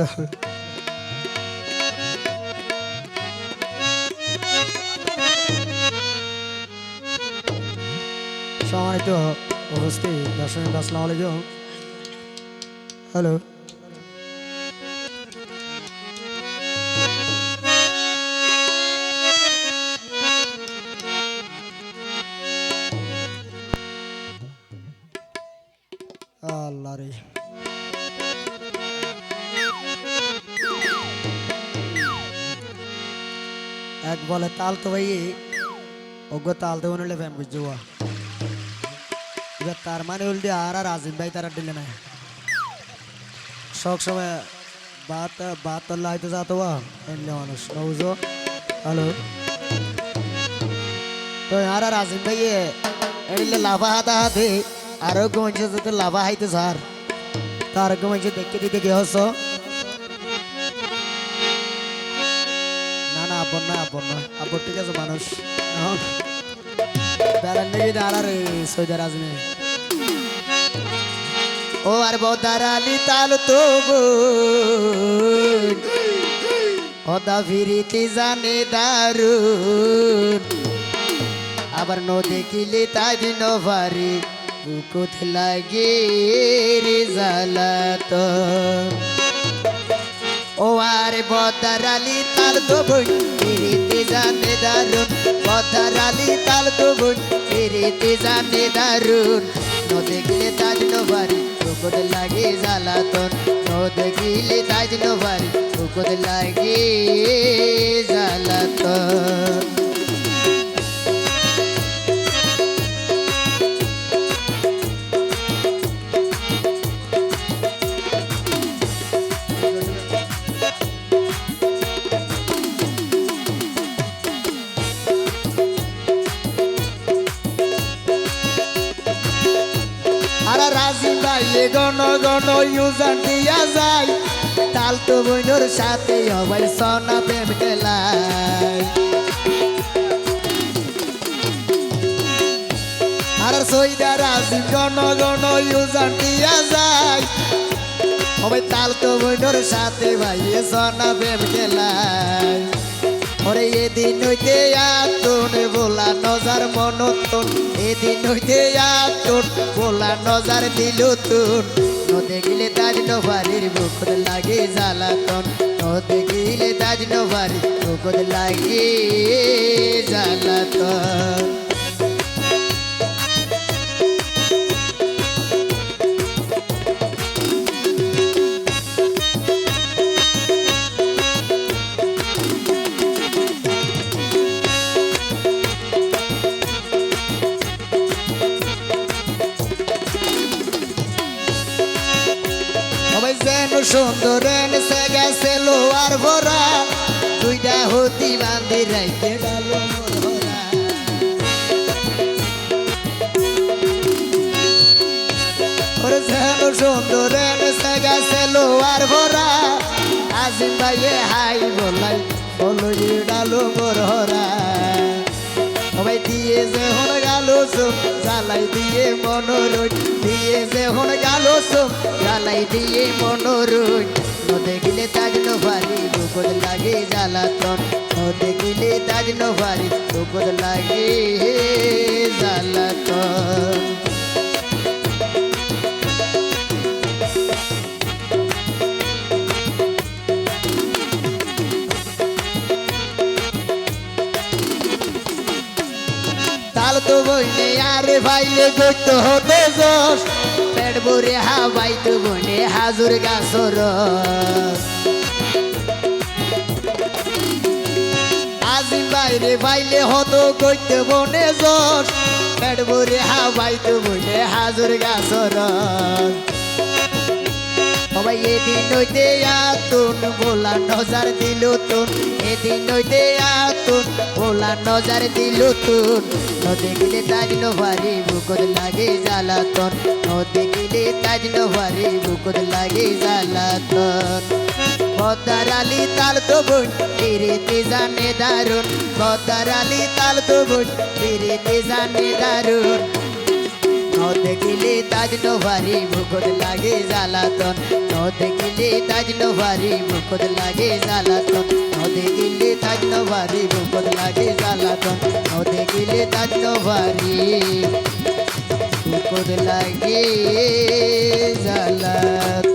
لحظة السلام عليكم وغسطي داشين السلام عليكم هلو তো তো ফ্যাম বুঝছ এবার তার মানে উল্টে আর আর আজিম ভাই তারা দিলে না সব সময় বাত বাত তো লাইতে যাতো বা এমনি মানুষ না বুঝো হ্যালো তো আর আজিম ভাই এমনি লাভা হাতা হাতে আরও গমছে যাতে লাভা হাইতে স্যার তার গমছে দেখতে দিতে কে হস না না আব্বর ঠিক আছে, মানুষ। বেড়ার লেগে আর আর সৈদার ও, আর বদার আলি তাল তো অদা ফিরিতে জানে দারুণ আবার ন দেখিলে তাই দিন ভারি। বুকুত লাগে রে জ্বালাত ও আর বদার আলী তাল তো বই ফিরিতে জানে দারুণ বদার আলী তাল তো বই ফিরিতে জানে দারুণ ন দেখলে তাজ নভারি বুকুত লাগে জ্বালাতন। ন দেখিলে তাজ নভারি বুকুত লাগে জ্বালাতন। ভাইয়ে গণ গণ ইউজান দিয়া যায় তাল তো বইনোর সাথে হবাই সনা প্রেম খেলায় আর সইদা রাজি গণ গণ ইউজান দিয়া যায় সবাই তাল তো বইনোর সাথে ভাইয়ে সনা প্রেম খেলায় ওরে এদিন হইতে আতন বলা নজার মনতন, এদিন হইতে আতন বলা নজার দিল তুন নদে গিলে তাজ নভারির বুকুর লাগে জ্বালাতন। নদে গিলে তাজ নভারির বুকুর লাগে জ্বালাতন। সবাই যেন সুন্দর সে গেছে ভরা। দুইটা হতি বান্ধি রাইতে ডালো। ওরে সুন্দর সে গেছে ভরা। আজিম ভাইয়ে হাই বলাই বলো ডালো মোর সবাই দিয়ে যে হন গালো জ্বালাই দিয়ে মনোরোজ দিয়ে যে হন গালো জ্বালাই দিয়ে মনোরোজ নদে গিলে তাজ নভারি বুকদ লাগে জ্বালাতন নদে গিলে তাজ নভারি বুকদ লাগে জ্বালাতন তাল তো বইনে, আরে ভাইলে গইত হতে জোশ পেট ভরে হাবাই তো বইনে, হাজুর গাছর আজি বাইরে বাইলে হতো গইতে বনে জোশ পেট ভরে হাবাই তো বইনে, হাজুর গাছর সবাই এদিন হইতে আতুন ভোলা নজার দিল তুন। এদিন হইতে আতুন ভোলা নজার দিল তুন। নদে গিলে তাজ নভারি বুকদ লাগে জ্বালাতন। নদে গিলে তাজ নভারি বুকদ লাগে জ্বালাতন। বদার আলী তাল তো বোন ফিরিতে জানে দারুণ বদার আলী তাল তো বোন ফিরিতে জানে দারুণ নদে গিলে তাজ নোভারি মুকুদ লাগে জ্বালাতন। নদে গিলে তাজ নোভারি মুকুদ লাগে জ্বালাতন। নদে গেলে তান্য বাড়ি রূপত লাগে জ্বালাতন। নদে গেলে তান্য বাড়ি রূপত লাগে জ্বালাতন।